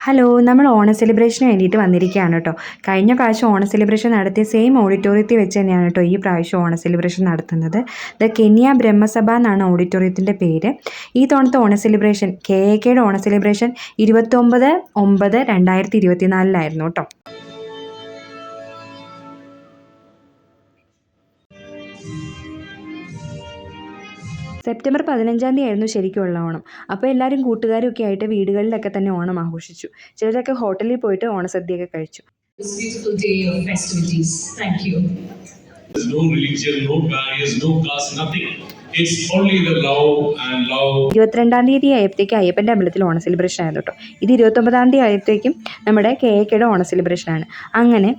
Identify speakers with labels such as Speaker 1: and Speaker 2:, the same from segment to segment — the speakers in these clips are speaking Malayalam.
Speaker 1: ഹലോ നമ്മൾ ഓണ സെലിബ്രേഷന് വേണ്ടിയിട്ട് വന്നിരിക്കുകയാണ് കേട്ടോ. കഴിഞ്ഞ പ്രാവശ്യം ഓണ സെലിബ്രേഷൻ നടത്തിയ സെയിം ഓഡിറ്റോറിയത്തിൽ വെച്ച് തന്നെയാണ് കേട്ടോ ഈ പ്രാവശ്യം ഓണ സെലിബ്രേഷൻ നടത്തുന്നത്. ദ കെനിയ ബ്രഹ്മസഭ എന്നാണ് ഓഡിറ്റോറിയത്തിന്റെ പേര്. ഈ തവണത്തെ ഓണ സെലിബ്രേഷൻ കെ എ കെയുടെ ഓണ സെലിബ്രേഷൻ ഇരുപത്തൊമ്പത് ഒമ്പത് രണ്ടായിരത്തി ഇരുപത്തിനാലിലായിരുന്നു കേട്ടോ. സെപ്റ്റംബർ പതിനഞ്ചാം തീയതി ആയിരുന്നു ശരിക്കുള്ള ഓണം അപ്പോൾ എല്ലാവരും കൂട്ടുകാരൊക്കെ ആയിട്ട് വീടുകളിലൊക്കെ തന്നെ ഓണം ആഘോഷിച്ചു ചിലരൊക്കെ ഹോട്ടലിൽ പോയിട്ട് ഓണസദ്യയൊക്കെ കഴിച്ചു
Speaker 2: this beautiful day of festivities. Thank you.
Speaker 3: There's no religion, no barriers, no class, nothing.
Speaker 1: ഇരുപത്തിരണ്ടാം തീയതി ആയപ്പോഴത്തേക്കും അയ്യപ്പന്റെ അമ്പലത്തിൽ ഓണ സെലിബ്രേഷൻ ആയിരുന്നു കേട്ടോ. ഇത് ഇരുപത്തൊമ്പതാം തീയതി ആയപ്പോഴത്തേക്കും നമ്മുടെ കെ കെയുടെ ഓണ സെലിബ്രേഷനാണ് അങ്ങനെ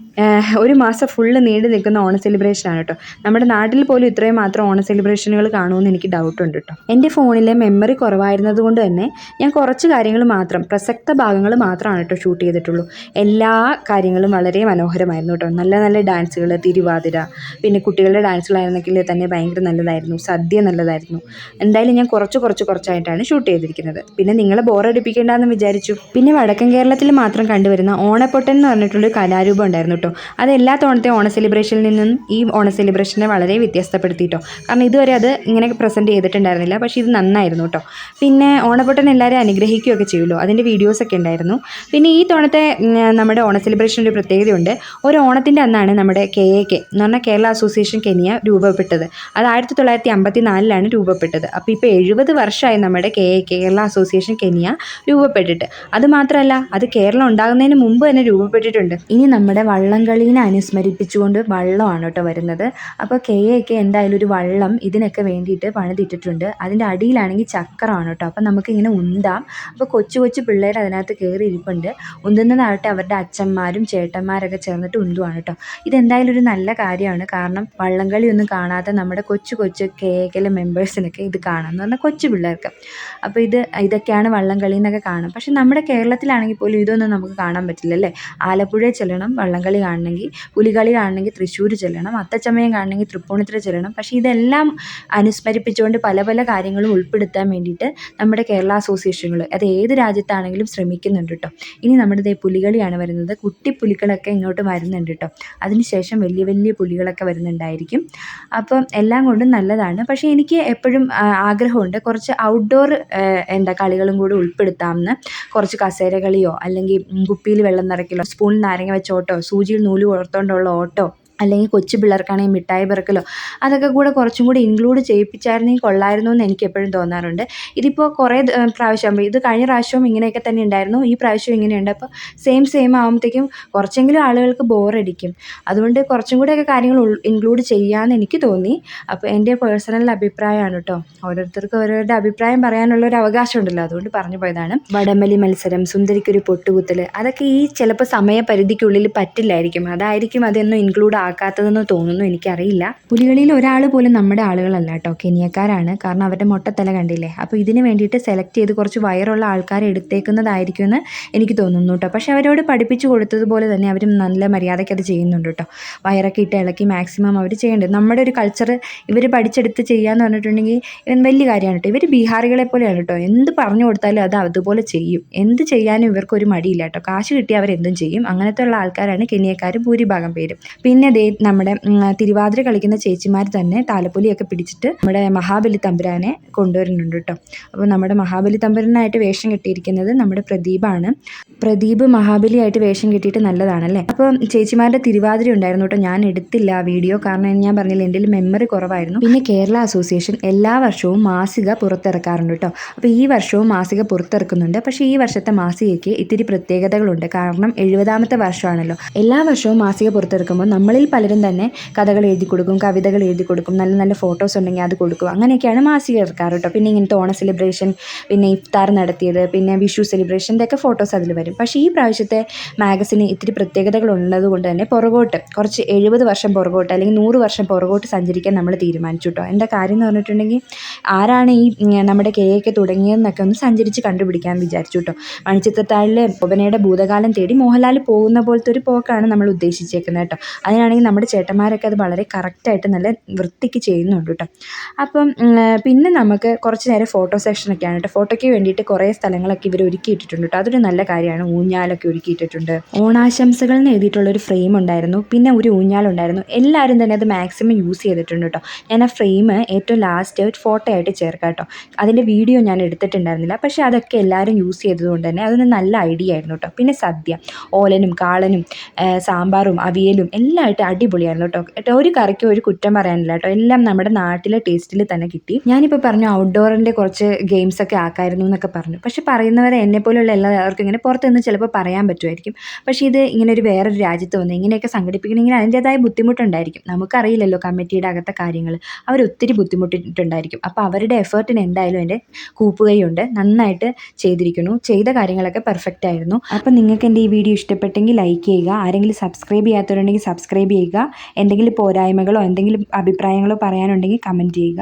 Speaker 1: ഒരു മാസം ഫുള്ള് നീണ്ടു നിൽക്കുന്ന ഓണ സെലിബ്രേഷനാണ് കേട്ടോ. നമ്മുടെ നാട്ടിൽ പോലും ഇത്രയും മാത്രം ഓണ സെലിബ്രേഷനുകൾ കാണുമെന്ന് എനിക്ക് ഡൗട്ട് ഉണ്ട് കേട്ടോ. എന്റെ ഫോണിലെ മെമ്മറി കുറവായിരുന്നത് കൊണ്ട് തന്നെ ഞാൻ കുറച്ച് കാര്യങ്ങൾ മാത്രം പ്രസക്ത ഭാഗങ്ങൾ മാത്രമാണ് കേട്ടോ ഷൂട്ട് ചെയ്തിട്ടുള്ളൂ. എല്ലാ കാര്യങ്ങളും വളരെ മനോഹരമായിരുന്നു കേട്ടോ. നല്ല നല്ല ഡാൻസുകൾ തിരുവാതിര പിന്നെ കുട്ടികളുടെ ഡാൻസുകളായിരുന്നെങ്കിൽ തന്നെ ഭയങ്കര നല്ലതായിരുന്നു. സദ്യ നല്ലതായിരുന്നു. എന്തായാലും ഞാൻ കുറച്ച് കുറച്ച് കുറച്ചായിട്ടാണ് ഷൂട്ട് ചെയ്തിരിക്കുന്നത്. പിന്നെ നിങ്ങളെ ബോറടിപ്പിക്കേണ്ടെന്ന് വിചാരിച്ചു. പിന്നെ വടക്കൻ കേരളത്തിൽ മാത്രം കണ്ടുവരുന്ന ഓണപ്പൊട്ടൻ എന്ന് പറഞ്ഞിട്ടുള്ളൊരു കലാരൂപം ഉണ്ടായിരുന്നു കേട്ടോ അത് എല്ലാ തവണത്തെ ഓണ സെലിബ്രേഷനിൽ നിന്നും ഈ ഓണ സെലിബ്രേഷനെ വളരെ വ്യത്യസ്തപ്പെടുത്തി കേട്ടോ കാരണം ഇതുവരെ അത് ഇങ്ങനെ പ്രസന്റ് ചെയ്തിട്ടുണ്ടായിരുന്നില്ല. പക്ഷേ ഇത് നന്നായിരുന്നു കേട്ടോ പിന്നെ ഓണപ്പൊട്ടൻ എല്ലാവരും അനുഗ്രഹിക്കുകയൊക്കെ ചെയ്യുമല്ലോ അതിന്റെ വീഡിയോസൊക്കെ ഉണ്ടായിരുന്നു. പിന്നെ ഈ തവണത്തെ ഉം, നമ്മുടെ ഓണ സെലിബ്രേഷന്റെ ഒരു പ്രത്യേകതയുണ്ട്. ഒരു ഓണത്തിന്റെ അന്നാണ് നമ്മുടെ കെ എ കെ എന്ന് പറഞ്ഞാൽ കേരള അസോസിയേഷൻ കെനിയ രൂപപ്പെട്ടത്. അത് ആയിരത്തി തൊള്ളായിരത്തി അമ്പത്തി നാലിലാണ് രൂപപ്പെട്ടത്. അപ്പോൾ ഇപ്പോൾ എഴുപത് വർഷമായി നമ്മുടെ കെ കേരള അസോസിയേഷൻ കെനിയ രൂപപ്പെട്ടിട്ട്. അത് മാത്രമല്ല അത് കേരളം ഉണ്ടാകുന്നതിന് മുമ്പ് തന്നെ രൂപപ്പെട്ടിട്ടുണ്ട്. ഇനി നമ്മുടെ വള്ളംകളീനെ അനുസ്മരിപ്പിച്ചുകൊണ്ട് വള്ളമാണ് കേട്ടോ വരുന്നത്. അപ്പോൾ കെ എ കെ എന്തായാലും ഒരു വള്ളം ഇതിനൊക്കെ വേണ്ടിയിട്ട് പണിതിട്ടിട്ടുണ്ട്. അതിന്റെ അടിയിലാണെങ്കിൽ ചക്രമാണ് കേട്ടോ. അപ്പോൾ നമുക്കിങ്ങനെ ഉന്താം. അപ്പോൾ കൊച്ചു കൊച്ചു പിള്ളേർ അതിനകത്ത് കയറി ഇരിപ്പുണ്ട് ഉന്തുന്നതാവട്ടെ അവരുടെ അച്ഛന്മാരും ചേട്ടന്മാരൊക്കെ ചേർന്നിട്ട് ഉന്തുവാണ് കേട്ടോ. ഇതെന്തായാലും ഒരു നല്ല കാര്യമാണ്. കാരണം വള്ളംകളി ഒന്നും കാണാതെ നമ്മുടെ കൊച്ചു കൊച്ചു കെ കെയിലെ മെമ്പേഴ്സിനൊക്കെ ഇത് കാണാം എന്ന് പറഞ്ഞാൽ കൊച്ചു പിള്ളേർക്ക്. അപ്പോൾ ഇത് ഇതൊക്കെയാണ് വള്ളംകളി എന്നൊക്കെ കാണാം പക്ഷേ നമ്മുടെ കേരളത്തിലാണെങ്കിൽ പോലും ഇതൊന്നും നമുക്ക് കാണാൻ പറ്റില്ല അല്ലേ? ആലപ്പുഴ ചെല്ലണം വള്ളംകളി കാണണമെങ്കിൽ പുലികളി കാണണമെങ്കിൽ തൃശ്ശൂർ ചെല്ലണം അത്തച്ചമയം കാണണമെങ്കിൽ തൃപ്പൂണിത്തുറ ചെല്ലണം. പക്ഷേ ഇതെല്ലാം അനുസ്മരിപ്പിച്ചുകൊണ്ട് പല പല കാര്യങ്ങളും ഉൾപ്പെടുത്താൻ വേണ്ടിയിട്ട് നമ്മുടെ കേരള അസോസിയേഷനുകൾ അത് ഏത് രാജ്യത്താണെങ്കിലും ശ്രമിക്കുന്നുണ്ട് കേട്ടോ. ഇനി നമ്മുടെ പുലികളിയാണ് വരുന്നത്. കുട്ടി പുലികളൊക്കെ ഇങ്ങോട്ട് വരുന്നുണ്ട് കേട്ടോ. അതിനുശേഷം വലിയ വലിയ പുലികളൊക്കെ വരുന്നുണ്ടായിരിക്കും. അപ്പം എല്ലാം കൊണ്ടും നല്ലതാണ്. പക്ഷേ എനിക്ക് എപ്പോഴും ആഗ്രഹമുണ്ട് കുറച്ച് ഔട്ട്ഡോർ എന്താ കളികളും കൂടി ഉൾപ്പെടുത്താമെന്ന്. കുറച്ച് കസേര കളിയോ അല്ലെങ്കിൽ കുപ്പിയിൽ വെള്ളം നിറയ്ക്കലോ സ്പൂണിൽ നാരങ്ങ വെച്ച ഓട്ടോ സൂചിയിൽ നൂൽ കോർത്തുകൊണ്ടുള്ള ഓട്ടോ അല്ലെങ്കിൽ കൊച്ചു പിള്ളേർക്കാണെങ്കിൽ മിഠായി പെറുക്കലോ അതൊക്കെ കൂടെ കുറച്ചും കൂടി ഇൻക്ലൂഡ് ചെയ്യിപ്പിച്ചായിരുന്നെങ്കിൽ കൊള്ളായിരുന്നു എന്ന് എനിക്ക് എപ്പോഴും തോന്നാറുണ്ട്. ഇതിപ്പോൾ കുറേ പ്രാവശ്യം ഇത് കഴിഞ്ഞ പ്രാവശ്യവും ഇങ്ങനെയൊക്കെ തന്നെ ഉണ്ടായിരുന്നു. ഈ പ്രാവശ്യവും ഇങ്ങനെയുണ്ട്. അപ്പോൾ സെയിം സെയിം ആകുമ്പോഴത്തേക്കും കുറച്ചെങ്കിലും ആളുകൾക്ക് ബോറടിക്കും അതുകൊണ്ട് കുറച്ചും കൂടെയൊക്കെ കാര്യങ്ങൾ ഇൻക്ലൂഡ് ചെയ്യാമെന്ന് എനിക്ക് തോന്നി. അപ്പോൾ എന്റെ പേഴ്സണൽ അഭിപ്രായമാണ് കേട്ടോ. ഓരോരുത്തർക്കും ഓരോരുടെ അഭിപ്രായം പറയാനുള്ള ഒരു അവകാശം ഉണ്ടല്ലോ അതുകൊണ്ട് പറഞ്ഞു പോയതാണ്. വടംവലി മത്സരം സുന്ദരിക്കൊരു പൊട്ടുകുത്തൽ അതൊക്കെ ഈ ചിലപ്പോൾ സമയപരിധിക്കുള്ളിൽ പറ്റില്ലായിരിക്കും. അതായിരിക്കും അതൊന്നും ഇൻക്ലൂഡ് ആക്കാത്തതെന്ന് തോന്നുന്നു എനിക്കറിയില്ല. പുലികളിൽ ഒരാൾ പോലും നമ്മുടെ ആളുകളല്ല കേട്ടോ കെനിയക്കാരാണ്. കാരണം അവരുടെ മൊട്ടത്തല കണ്ടില്ലേ? അപ്പോൾ ഇതിന് വേണ്ടിയിട്ട് സെലക്ട് ചെയ്ത് കുറച്ച് വയറുള്ള ആൾക്കാരെ എടുത്തേക്കുന്നതായിരിക്കും എന്ന് എനിക്ക് തോന്നുന്നു കേട്ടോ. പക്ഷേ അവരോട് പഠിപ്പിച്ചു കൊടുത്തതുപോലെ തന്നെ അവരും നല്ല മര്യാദയ്ക്ക് അത് ചെയ്യുന്നുണ്ട് കേട്ടോ. വയറൊക്കെ ഇട്ട് ഇളക്കി മാക്സിമം അവർ ചെയ്യേണ്ടത്. നമ്മുടെ ഒരു കൾച്ചർ ഇവർ പഠിച്ചെടുത്ത് ചെയ്യാന്ന് പറഞ്ഞിട്ടുണ്ടെങ്കിൽ വലിയ കാര്യമാണ് കേട്ടോ. ഇവർ ബീഹാറികളെ പോലെയാണ് കേട്ടോ. എന്ത് പറഞ്ഞു കൊടുത്താലും അത് അതുപോലെ ചെയ്യും. എന്ത് ചെയ്യാനും ഇവർക്കൊരു മടിയില്ല കേട്ടോ. കാശ് കിട്ടിയാൽ അവരെന്തും ചെയ്യും. അങ്ങനത്തെ ഉള്ള ആൾക്കാരാണ് കെനിയക്കാർ ഭൂരിഭാഗം പേരും. പിന്നെ ദേ നമ്മുടെ തിരുവാതിര കളിക്കുന്ന ചേച്ചിമാർ തന്നെ താലപ്പൊലിയൊക്കെ പിടിച്ചിട്ട് നമ്മുടെ മഹാബലി തമ്പുരാനെ കൊണ്ടുവരുന്നുണ്ട് കേട്ടോ. അപ്പോൾ നമ്മുടെ മഹാബലി തമ്പുരനായിട്ട് വേഷം കെട്ടിയിരിക്കുന്നത് നമ്മുടെ പ്രദീപാണ്. പ്രദീപ് മഹാബലിയായിട്ട് വേഷം കെട്ടിയിട്ട് നല്ലതാണല്ലേ? അപ്പോൾ ചേച്ചിമാരുടെ തിരുവാതിര ഉണ്ടായിരുന്നു കേട്ടോ. ഞാൻ എടുത്തില്ല വീഡിയോ. കാരണം ഞാൻ പറഞ്ഞില്ല എന്റെ മെമ്മറി കുറവായിരുന്നു. പിന്നെ കേരള അസോസിയേഷൻ എല്ലാ വർഷവും മാസിക പുറത്തിറക്കാറുണ്ട് കേട്ടോ. അപ്പോൾ ഈ വർഷവും മാസിക പുറത്തിറക്കുന്നുണ്ട്. പക്ഷേ ഈ വർഷത്തെ മാസികയ്ക്ക് ഇത്തിരി പ്രത്യേകതകളുണ്ട്. കാരണം എഴുപതാമത്തെ വർഷമാണല്ലോ. എല്ലാ വർഷവും മാസിക പുറത്തിറക്കുമ്പോൾ നമ്മളിൽ പലരും തന്നെ കഥകൾ എഴുതി കൊടുക്കും കവിതകൾ എഴുതി കൊടുക്കും നല്ല നല്ല ഫോട്ടോസ് ഉണ്ടെങ്കിൽ അത് കൊടുക്കും. അങ്ങനെയൊക്കെയാണ് മാസിക ഇറക്കാറ് കേട്ടോ പിന്നെ ഇങ്ങനത്തെ ഓണ സെലിബ്രേഷൻ പിന്നെ ഇഫ്താർ നടത്തിയത് പിന്നെ വിഷു സെലിബ്രേഷന്റെ ഒക്കെ ഫോട്ടോസ് അതിൽ വരും. പക്ഷേ ഈ പ്രാവശ്യത്തെ മാഗസിന് ഇത്തിരി പ്രത്യേകതകൾ ഉള്ളത് കൊണ്ട് തന്നെ പുറകോട്ട് കുറച്ച് എഴുപത് വർഷം പുറകോട്ട് അല്ലെങ്കിൽ നൂറ് വർഷം പുറകോട്ട് സഞ്ചരിക്കാൻ നമ്മൾ തീരുമാനിച്ചു കേട്ടോ എന്താ കാര്യം എന്ന് പറഞ്ഞിട്ടുണ്ടെങ്കിൽ ആരാണ് ഈ നമ്മുടെ കെ ഒക്കെ തുടങ്ങിയതെന്നൊക്കെ ഒന്ന് സഞ്ചരിച്ച് കണ്ടുപിടിക്കാൻ വിചാരിച്ചു കേട്ടോ മണിച്ചിത്രത്താഴിലെ ഒബനയുടെ ഭൂതകാലം തേടി മോഹൻലാൽ പോകുന്ന പോലത്തെ ഒരു പോക്കാണ് നമ്മൾ ഉദ്ദേശിച്ചേക്കുന്നത് കേട്ടോ അതിനാണ് പിന്നെയാണെങ്കിൽ നമ്മുടെ ചേട്ടന്മാരൊക്കെ അത് വളരെ കറക്റ്റായിട്ട് നല്ല വൃത്തിക്ക് ചെയ്യുന്നുണ്ട് കേട്ടോ. അപ്പം പിന്നെ നമുക്ക് കുറച്ച് നേരം ഫോട്ടോ സെക്ഷനൊക്കെയാണ് കേട്ടോ. ഫോട്ടോയ്ക്ക് വേണ്ടിയിട്ട് കുറേ സ്ഥലങ്ങളൊക്കെ ഇവർ ഒരുക്കിയിട്ടിട്ടുണ്ട് കേട്ടോ. അതൊരു നല്ല കാര്യമാണ്. ഊഞ്ഞാലൊക്കെ ഒരുക്കിയിട്ടിട്ടുണ്ട് ഓണാശംസകൾ എന്ന് എഴുതിയിട്ടുള്ളൊരു ഫ്രെയിം ഉണ്ടായിരുന്നു. പിന്നെ ഒരു ഊഞ്ഞാലുണ്ടായിരുന്നു എല്ലാവരും തന്നെ അത് മാക്സിമം യൂസ് ചെയ്തിട്ടുണ്ട് കേട്ടോ. ഞാൻ ആ ഫ്രെയിം ഏറ്റവും ലാസ്റ്റ് ഒരു ഫോട്ടോ ആയിട്ട് ചേർക്കാം കേട്ടോ. അതിന്റെ വീഡിയോ ഞാൻ എടുത്തിട്ടുണ്ടായിരുന്നില്ല. പക്ഷേ അതൊക്കെ എല്ലാവരും യൂസ് ചെയ്തതുകൊണ്ട് തന്നെ അതൊരു നല്ല ഐഡിയ ആയിരുന്നു കേട്ടോ. പിന്നെ സദ്യ ഓലനും കാളനും സാമ്പാറും അവിയലും എല്ലാം ആയിട്ട് അടിപൊളിയായിരുന്നു കേട്ടോ കേട്ടോ ഒരു കറിക്കും ഒരു കുറ്റം പറയാനില്ല കേട്ടോ എല്ലാം നമ്മുടെ നാട്ടിലെ ടേസ്റ്റിൽ തന്നെ കിട്ടി. ഞാനിപ്പോൾ പറഞ്ഞു ഔട്ട്ഡോറിന്റെ കുറച്ച് ഗെയിംസ് ഒക്കെ ആക്കായിരുന്നു എന്നൊക്കെ പറഞ്ഞു. പക്ഷെ പറയുന്നവരെ എന്നെ പോലുള്ള എല്ലാവർക്കും ഇങ്ങനെ പുറത്ത് നിന്ന് ചിലപ്പോൾ പറയാൻ പറ്റുമായിരിക്കും. പക്ഷേ ഇത് ഇങ്ങനെ ഒരു വേറൊരു രാജ്യത്ത് വന്ന് ഇങ്ങനെയൊക്കെ സംഘടിപ്പിക്കണമെങ്കിൽ അതിന്റേതായ ബുദ്ധിമുട്ടുണ്ടായിരിക്കും. നമുക്കറിയില്ലല്ലോ കമ്മിറ്റിയുടെ അകത്തെ കാര്യങ്ങൾ അവർ ഒത്തിരി ബുദ്ധിമുട്ടിട്ടുണ്ടായിരിക്കും. അപ്പോൾ അവരുടെ എഫേർട്ടിന് എന്തായാലും എന്റെ കൂപ്പുകയുണ്ട്. നന്നായിട്ട് ചെയ്തിരിക്കുന്നു. ചെയ്ത കാര്യങ്ങളൊക്കെ പെർഫെക്റ്റ് ആയിരുന്നു. അപ്പോൾ നിങ്ങൾക്ക് എന്റെ ഈ വീഡിയോ ഇഷ്ടപ്പെട്ടെങ്കിൽ ലൈക്ക് ചെയ്യുക. ആരെങ്കിലും സബ്സ്ക്രൈബ് ചെയ്യാത്തവരുണ്ടെങ്കിൽ ചെയ്യുക. എന്തെങ്കിലും പോരായ്മകളോ എന്തെങ്കിലും അഭിപ്രായങ്ങളോ പറയാനുണ്ടെങ്കിൽ കമന്റ് ചെയ്യുക.